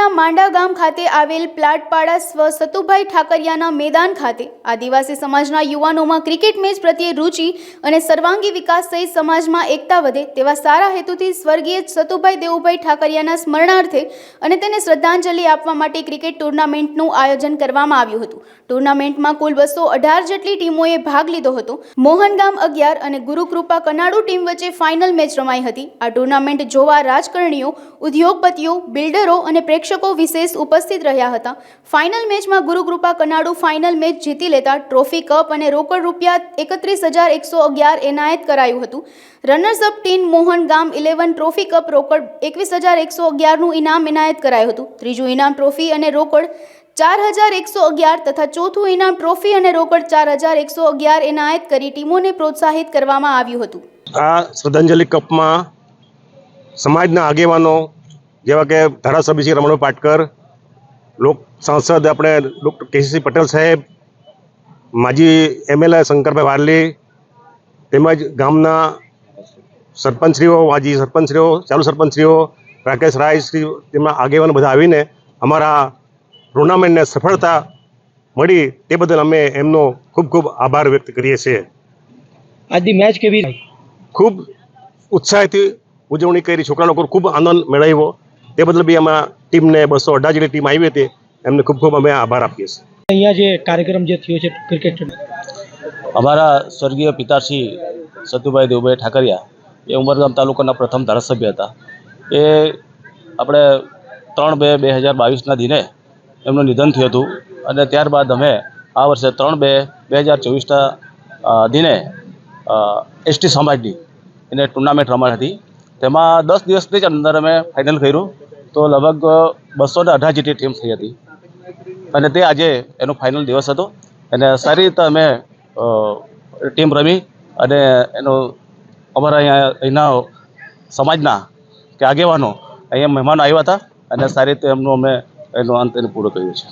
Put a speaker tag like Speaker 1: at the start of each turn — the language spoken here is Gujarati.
Speaker 1: તાલુકાના માંડા ગામ ખાતે આવેલ પ્લાટપાડા સ્વ સતુભાઈ ઠાકરિયાના મેદાન ખાતે આદિવાસી સમાજના યુવાનોમાં ક્રિકેટ મેચ પ્રત્યે રુચિ અને સર્વાંગી વિકાસ સહિત સમાજમાં એકતા વધે તેવા સારા હેતુથી સ્વર્ગીય સતુભાઈ દેવુભાઈ ઠાકરિયાના સ્મરણાર્થે અને તેને શ્રદ્ધાંજલિ આપવા માટે ક્રિકેટ ટુર્નામેન્ટનું આયોજન કરવામાં આવ્યું હતું. ટુર્નામેન્ટમાં કુલ બસો અઢાર જેટલી ટીમોએ ભાગ લીધો હતો. મોહનગામ અગિયાર અને ગુરુકૃપા કનાડુ ટીમ વચ્ચે ફાઇનલ મેચ રમાઈ હતી. આ ટુર્નામેન્ટ જોવા રાજકારણીઓ, ઉદ્યોગપતિઓ, બિલ્ડરો અને પ્રેક્ષકો વિશેષ ઉપસ્થિત રહ્યા હતા. ફાઇનલ મેચમાં ગુરુકૃપા કનાડુ ફાઇનલ મેચ જીતી લેતા ટ્રોફી કપ અને રોકડ રૂપિયા એકત્રીસ હજાર એકસો અગિયાર એનાયત કરાયું હતું. રનર્સ અપ ટીમ મોહન ગામ ઇલેવન ટ્રોફી કપ, રોકડ એકવીસ હજાર એકસો અગિયારનું ઇનામ એનાયત કરાયું હતું. ત્રીજું ઇનામ ટ્રોફી અને રોકડ ચાર હજાર એકસો અગિયાર તથા ચોથું ઇનામ ટ્રોફી અને રોકડ ચાર હજાર એકસો અગિયાર એનાયત કરી ટીમોને પ્રોત્સાહિત કરવામાં આવ્યું હતું.
Speaker 2: આ શ્રદ્ધાંજલિ કપમાં સમાજના આગેવાનો જેવા કે ધારાસભ્ય શ્રી રમણભાઈ પાટકર લોક સાંસદ આપણે ડૉક્ટર કેસીસી પટેલ સાહેબ માજી એમએલએ શંકરભાઈ વારલી તેમજ ગામના સરપંચશ્રીઓ માજી સરપંચશ્રીઓ ચાલુ સરપંચશ્રીઓ રાકેશ રાય શ્રી તેમના આગેવાનો બધા આવીને અમારા ટુર્નામેન્ટને સફળતા મળી તે બદલ અમે એમનો ખૂબ ખૂબ આભાર વ્યક્ત કરીએ છીએ.
Speaker 3: આજની મેચ કેવી?
Speaker 2: ખૂબ ઉત્સાહથી ઉજવણી કરી છોકરા લોકો ખૂબ આનંદ મેળવ્યો. તે બદલ બી અમારા ટીમને બસો અઢાર જેટલી ટીમ આવી હતી એમને ખૂબ ખૂબ અમે આભાર આપીએ છીએ.
Speaker 3: અહીંયા જે કાર્યક્રમ જે થયો છે ક્રિકેટ
Speaker 4: અમારા સ્વર્ગીય પિતાશ્રી સતુભાઈ દેવભાઈ ઠાકરિયા એ ઉમરગામ તાલુકાના પ્રથમ ધારાસભ્ય હતા. એ આપણે ત્રણ બે બે હજાર બાવીસના દિને એમનું નિધન થયું હતું અને ત્યારબાદ અમે આ વર્ષે ત્રણ બે બે હજાર ચોવીસના દિને એસટી સમાજની એને ટુર્નામેન્ટ રમાઈ હતી. તેમાં દસ દિવસની જ અંદર અમે ફાઇનલ કર્યું. તો લગભગ બસો ને અઢાર જેટલી ટીમ થઈ હતી. અને તે આજે એનો ફાઇનલ દિવસ હતો. અને સારી રીતે અમે ટીમ રમી અને એનો અમારા અહીંયા, અહીંના સમાજના કે આગેવાનો, અહીંયા મહેમાનો આવ્યા હતા અને સારી રીતે એમનું અમે એનો અંત એને પૂરો કર્યો છે.